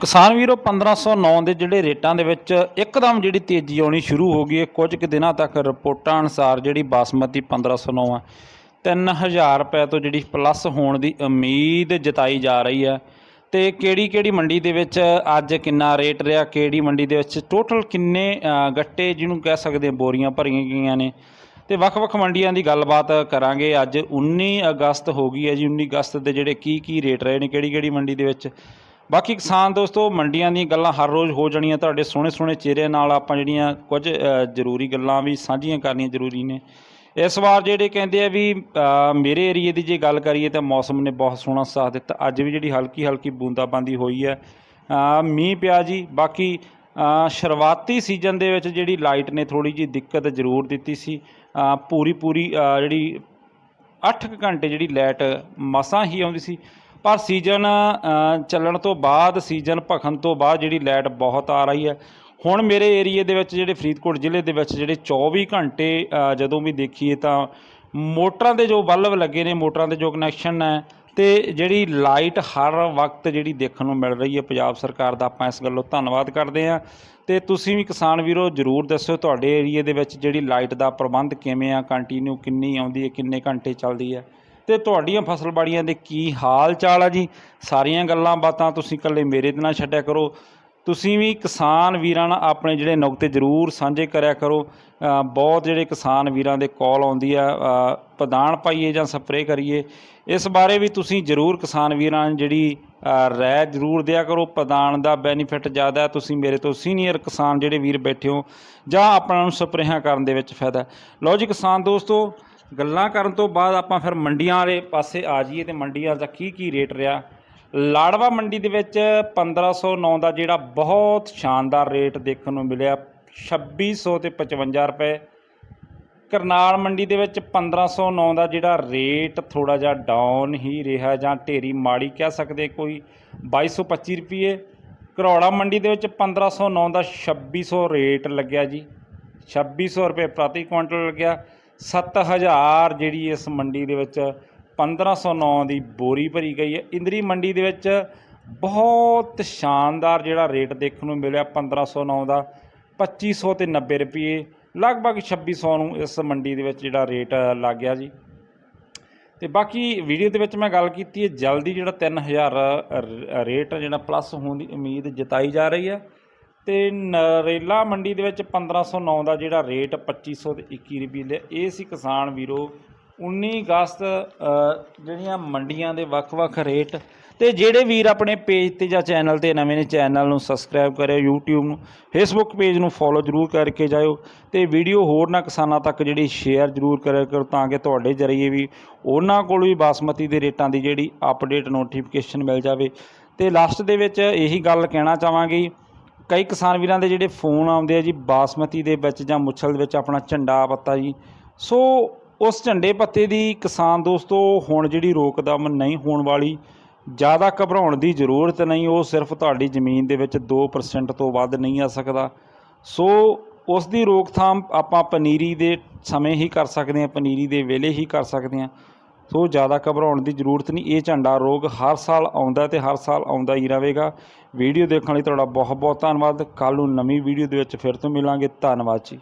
ਕਿਸਾਨ ਵੀਰੋ 1509 ਦੇ ਜਿਹੜੇ ਰੇਟਾਂ ਦੇ ਵਿੱਚ ਇੱਕਦਮ ਜਿਹੜੀ ਤੇਜ਼ੀ ਆਉਣੀ ਸ਼ੁਰੂ ਹੋ ਗਈ ਹੈ। ਕੁਝ ਕੁ ਦਿਨਾਂ ਤੱਕ ਰਿਪੋਰਟਾਂ ਅਨੁਸਾਰ ਜਿਹੜੀ ਬਾਸਮਤੀ 1509 ਆ 3000 ਰੁਪਏ ਤੋਂ ਜਿਹੜੀ ਪਲੱਸ ਹੋਣ ਦੀ ਉਮੀਦ ਜਤਾਈ ਜਾ ਰਹੀ ਹੈ। ਤੇ ਕਿਹੜੀ ਕਿਹੜੀ ਮੰਡੀ ਦੇ ਵਿੱਚ ਅੱਜ ਕਿੰਨਾ ਰੇਟ ਰਿਹਾ, ਕਿਹੜੀ ਮੰਡੀ ਦੇ ਵਿੱਚ ਟੋਟਲ ਕਿੰਨੇ ਗੱਟੇ ਜਿਹਨੂੰ ਕਹਿ ਸਕਦੇ ਬੋਰੀਆਂ ਭਰੀਆਂ ਗਈਆਂ ਨੇ। ਤੇ ਵੱਖ-ਵੱਖ ਮੰਡੀਆਂ ਦੀ ਗੱਲਬਾਤ ਕਰਾਂਗੇ। ਅੱਜ 19 ਅਗਸਤ ਹੋ ਗਈ ਹੈ ਜੀ 19 ਅਗਸਤ ਦੇ ਜਿਹੜੇ ਕੀ ਕੀ ਰੇਟ ਰਹੇ ਨੇ ਕਿਹੜੀ-ਕਿਹੜੀ ਮੰਡੀ ਦੇ ਵਿੱਚ ਬਾਕੀ ਕਿਸਾਨ ਦੋਸਤੋ ਮੰਡੀਆਂ ਦੀਆਂ ਗੱਲਾਂ ਹਰ ਰੋਜ਼ ਹੋ ਜਾਣੀਆਂ ਤੁਹਾਡੇ ਸੋਹਣੇ ਸੋਹਣੇ ਚਿਹਰੇ ਨਾਲ ਆਪਾਂ ਜਿਹੜੀਆਂ ਕੁਝ ਜ਼ਰੂਰੀ ਗੱਲਾਂ ਵੀ ਸਾਂਝੀਆਂ ਕਰਨੀਆਂ ਜ਼ਰੂਰੀ ਨੇ। ਇਸ ਵਾਰ ਜਿਹੜੇ ਕਹਿੰਦੇ ਆ ਵੀ ਮੇਰੇ ਏਰੀਏ ਦੀ ਜੇ ਗੱਲ ਕਰੀਏ ਤਾਂ ਮੌਸਮ ਨੇ ਬਹੁਤ ਸੋਹਣਾ ਸਾਥ ਦਿੱਤਾ। ਅੱਜ ਵੀ ਜਿਹੜੀ ਹਲਕੀ ਹਲਕੀ ਬੂੰਦਾਬਾਂਦੀ ਹੋਈ ਹੈ। ਮੀਂਹ ਪਿਆ ਜੀ। ਬਾਕੀ ਸ਼ੁਰੂਆਤੀ ਸੀਜ਼ਨ ਦੇ ਵਿੱਚ ਜਿਹੜੀ ਲਾਈਟ ਨੇ ਥੋੜੀ ਜੀ ਦਿੱਕਤ ਜ਼ਰੂਰ ਦਿੱਤੀ ਸੀ। ਪੂਰੀ ਪੂਰੀ ਅ, ਜਿਹੜੀ 8 ਘੰਟੇ ਜਿਹੜੀ ਲਾਈਟ ਮਸਾਂ ਹੀ ਆਉਂਦੀ ਸੀ। ਪਰ ਸੀਜ਼ਨ ਚੱਲਣ ਤੋਂ ਬਾਅਦ, ਸੀਜ਼ਨ ਭਖਣ ਤੋਂ ਬਾਅਦ ਜਿਹੜੀ ਲਾਈਟ ਬਹੁਤ ਆ ਰਹੀ ਹੈ। ਹੁਣ ਮੇਰੇ ਏਰੀਏ ਦੇ ਵਿੱਚ ਜਿਹੜੇ ਫਰੀਦਕੋਟ ਜ਼ਿਲ੍ਹੇ ਦੇ ਵਿੱਚ ਜਿਹੜੇ 24 ਘੰਟੇ ਜਦੋਂ ਵੀ ਦੇਖੀਏ ਤਾਂ ਮੋਟਰਾਂ ਦੇ ਜੋ ਬਲਬ ਲੱਗੇ ਨੇ, ਮੋਟਰਾਂ ਦੇ ਜੋ ਕਨੈਕਸ਼ਨ ਹੈ ਤੇ ਜਿਹੜੀ ਲਾਈਟ ਹਰ ਵਕਤ ਜਿਹੜੀ ਦੇਖਣ ਨੂੰ ਮਿਲ ਰਹੀ ਹੈ ਪੰਜਾਬ ਸਰਕਾਰ ਦਾ, ਆਪਾਂ ਇਸ ਗੱਲੋਂ ਧੰਨਵਾਦ ਕਰਦੇ ਹਾਂ। ਤੇ ਤੁਸੀਂ ਵੀ ਕਿਸਾਨ ਵੀਰੋ ਜਰੂਰ ਦੱਸਿਓ ਤੁਹਾਡੇ ਏਰੀਏ ਦੇ ਵਿੱਚ ਜਿਹੜੀ ਲਾਈਟ ਦਾ ਪ੍ਰਬੰਧ ਕਿਵੇਂ ਆ ਕੰਟੀਨਿਊ ਕਿੰਨੀ ਆਉਂਦੀ ਹੈ, ਕਿੰਨੇ ਘੰਟੇ ਚੱਲਦੀ ਹੈ। ਤੇ ਤੁਹਾਡੀਆਂ ਫਸਲ ਬਾੜੀਆਂ ਦੇ ਕੀ ਹਾਲ ਚਾਲ ਆ ਜੀ? ਸਾਰੀਆਂ ਗੱਲਾਂ ਬਾਤਾਂ ਤੁਸੀਂ ਇਕੱਲੇ ਮੇਰੇ ਦੇ ਨਾਲ ਛੱਡਿਆ ਕਰੋ। ਤੁਸੀਂ ਵੀ ਕਿਸਾਨ ਵੀਰਾਂ ਨਾਲ ਆਪਣੇ ਜਿਹੜੇ ਨੁਕਤੇ ਜ਼ਰੂਰ ਸਾਂਝੇ ਕਰਿਆ ਕਰੋ। ਬਹੁਤ ਜਿਹੜੇ ਕਿਸਾਨ ਵੀਰਾਂ ਦੇ ਕਾਲ ਆਉਂਦੀ ਆ ਪ੍ਰਦਾਨ ਪਾਈਏ ਜਾਂ ਸਪਰੇਅ ਕਰੀਏ ਇਸ ਬਾਰੇ ਵੀ ਤੁਸੀਂ ਜ਼ਰੂਰ ਕਿਸਾਨ ਵੀਰਾਂ ਨੂੰ ਜਿਹੜੀ ਅ, ਜ਼ਰੂਰ ਦਿਆ ਕਰੋ। ਪ੍ਰਦਾਨ ਦਾ ਬੈਨੀਫਿਟ ਜ਼ਿਆਦਾ ਤੁਸੀਂ ਮੇਰੇ ਤੋਂ ਸੀਨੀਅਰ ਕਿਸਾਨ ਜਿਹੜੇ ਵੀਰ ਬੈਠੇ ਹੋ ਜਾਂ ਆਪਣਾ ਨੂੰ ਸਪਰੇਹਾਂ ਕਰਨ ਦੇ ਵਿੱਚ ਫਾਇਦਾ। ਲਓ ਜੀ ਕਿਸਾਨ ਦੋਸਤੋ ਗੱਲਾਂ ਕਰਨ ਤੋਂ ਬਾਅਦ ਆਪਾਂ ਫਿਰ ਮੰਡੀਆਂ ਵਾਲੇ ਪਾਸੇ ਆ ਜਾਈਏ ਤੇ ਮੰਡੀਆਂ ਦਾ ਕੀ ਕੀ ਰੇਟ ਰਿਹਾ। ਲਾੜਵਾ ਮੰਡੀ ਦੇ ਵਿੱਚ 1509 ਦਾ ਜਿਹੜਾ ਬਹੁਤ ਸ਼ਾਨਦਾਰ ਰੇਟ ਦੇਖਣ ਨੂੰ ਮਿਲਿਆ 2600 ਤੇ 55 ਰੁਪਏ। ਕਰਨਾਲ ਮੰਡੀ ਦੇ ਵਿੱਚ 1509 ਦਾ ਜਿਹੜਾ ਰੇਟ ਥੋੜਾ ਜਿਹਾ ਡਾਊਨ ਹੀ ਰਿਹਾ ਜਾਂ ਢੇਰੀ ਮਾੜੀ ਕਹਿ ਸਕਦੇ ਕੋਈ 2225 ਰੁਪਏ ਕਰੌੜਾ ਮੰਡੀ ਦੇ ਵਿੱਚ 1509 ਦਾ 2600 ਰੇਟ ਲੱਗਿਆ ਜੀ। 2600 ਰੁਪਏ ਪ੍ਰਤੀ ਕੁਇੰਟਲ ਲੱਗਿਆ। 7000 ਜਿਹੜੀ ਇਸ ਮੰਡੀ ਦੇ ਵਿੱਚ 1509 ਦੀ ਬੋਰੀ ਭਰੀ ਗਈ ਹੈ। ਇੰਦਰੀ ਮੰਡੀ ਦੇ ਵਿੱਚ ਬਹੁਤ ਸ਼ਾਨਦਾਰ ਜਿਹੜਾ ਰੇਟ ਦੇਖਣ ਨੂੰ ਮਿਲਿਆ 1509 ਦਾ। 2500 ਤੇ 90 ਰੁਪਏ, ਲਗਭਗ 2600 ਨੂੰ ਇਸ ਮੰਡੀ ਦੇ ਵਿੱਚ ਜਿਹੜਾ ਰੇਟ ਲੱਗ ਗਿਆ ਜੀ। ਤੇ ਬਾਕੀ ਵੀਡੀਓ ਦੇ ਵਿੱਚ ਮੈਂ ਗੱਲ ਕੀਤੀ ਹੈ, ਜਲਦੀ ਜਿਹੜਾ 3000 ਰ- ਰੇਟ ਜਿਹੜਾ ਪਲੱਸ ਹੋਣ ਦੀ ਉਮੀਦ ਜਤਾਈ ਜਾ ਰਹੀ ਹੈ। ਤੇ ਨਰੇਲਾ ਮੰਡੀ ਦੇ ਵਿੱਚ 1509 ਦਾ ਜਿਹੜਾ ਰੇਟ 2500 ਤੇ 21 ਰੁਪਏ ਲਿਆ ਇਹ ਸੀ ਕਿਸਾਨ ਵੀਰੋ 19 ਅਗਸਤ ਜਿਹੜੀਆਂ ਮੰਡੀਆਂ ਦੇ ਵੱਖ-ਵੱਖ ਰੇਟ। ਤੇ ਜਿਹੜੇ ਵੀਰ ਆਪਣੇ ਪੇਜ ਤੇ ਜਾਂ ਚੈਨਲ ਤੇ ਨਵੇਂ ਨੇ, ਚੈਨਲ ਨੂੰ ਸਬਸਕ੍ਰਾਈਬ ਕਰਿਓ, YouTube ਨੂੰ, Facebook ਪੇਜ ਨੂੰ ਫੋਲੋ ਜਰੂਰ ਕਰਕੇ ਜਾਇਓ ਤੇ ਵੀਡੀਓ ਹੋਰ ਨਾ ਕਿਸਾਨਾਂ ਤੱਕ ਜਿਹੜੀ ਸ਼ੇਅਰ ਜਰੂਰ ਕਰਿਆ ਕਰੋ ਤਾਂ ਕਿ ਤੁਹਾਡੇ ਜ਼ਰੀਏ ਵੀ ਉਹਨਾਂ ਕੋਲ ਵੀ ਬਾਸਮਤੀ ਦੇ ਰੇਟਾਂ ਦੀ ਜਿਹੜੀ ਅਪਡੇਟ ਨੋਟੀਫਿਕੇਸ਼ਨ ਮਿਲ ਜਾਵੇ। ਤੇ ਲਾਸਟ ਦੇ ਵਿੱਚ ਇਹੀ ਗੱਲ ਕਹਿਣਾ ਚਾਹਾਂਗੀ ਕਈ ਕਿਸਾਨ ਵੀਰਾਂ ਦੇ ਜਿਹੜੇ ਫੋਨ ਆਉਂਦੇ ਆ ਜੀ, ਬਾਸਮਤੀ ਦੇ ਵਿੱਚ ਜਾਂ ਮੁੱਛਲ ਦੇ ਵਿੱਚ ਆਪਣਾ ਝੰਡਾ ਪੱਤਾ ਜੀ। ਸੋ ਉਸ ਝੰਡੇ ਪੱਤੇ ਦੀ ਕਿਸਾਨ ਦੋਸਤੋ, ਹੁਣ ਜਿਹੜੀ ਰੋਕਦਮ ਨਹੀਂ ਹੋਣ ਵਾਲੀ, ਜ਼ਿਆਦਾ ਘਬਰਾਉਣ ਦੀ ਜ਼ਰੂਰਤ ਨਹੀਂ, ਉਹ ਸਿਰਫ ਤੁਹਾਡੀ ਜ਼ਮੀਨ ਦੇ ਵਿੱਚ 2% ਤੋਂ ਵੱਧ ਨਹੀਂ ਆ ਸਕਦਾ। ਸੋ ਉਸ ਦੀ ਰੋਕਥਾਮ ਆਪਾਂ ਪਨੀਰੀ ਦੇ ਸਮੇਂ ਹੀ ਕਰ ਸਕਦੇ ਹਾਂ, ਪਨੀਰੀ ਦੇ ਵੇਲੇ ਹੀ ਕਰ ਸਕਦੇ ਹਾਂ। ਸੋ ਜ਼ਿਆਦਾ ਘਬਰਾਉਣ ਦੀ ਜ਼ਰੂਰਤ ਨਹੀਂ, ਇਹ ਝੰਡਾ ਰੋਗ ਹਰ ਸਾਲ ਆਉਂਦਾ ਤੇ ਹਰ ਸਾਲ ਆਉਂਦਾ ਹੀ ਰਹੇਗਾ। ਵੀਡੀਓ ਦੇਖਣ ਲਈ ਤੁਹਾਡਾ ਬਹੁਤ ਬਹੁਤ ਧੰਨਵਾਦ। ਕੱਲ ਨੂੰ ਨਵੀਂ ਵੀਡੀਓ ਦੇ ਵਿੱਚ ਫਿਰ ਤੋਂ ਮਿਲਾਂਗੇ। ਧੰਨਵਾਦ ਜੀ।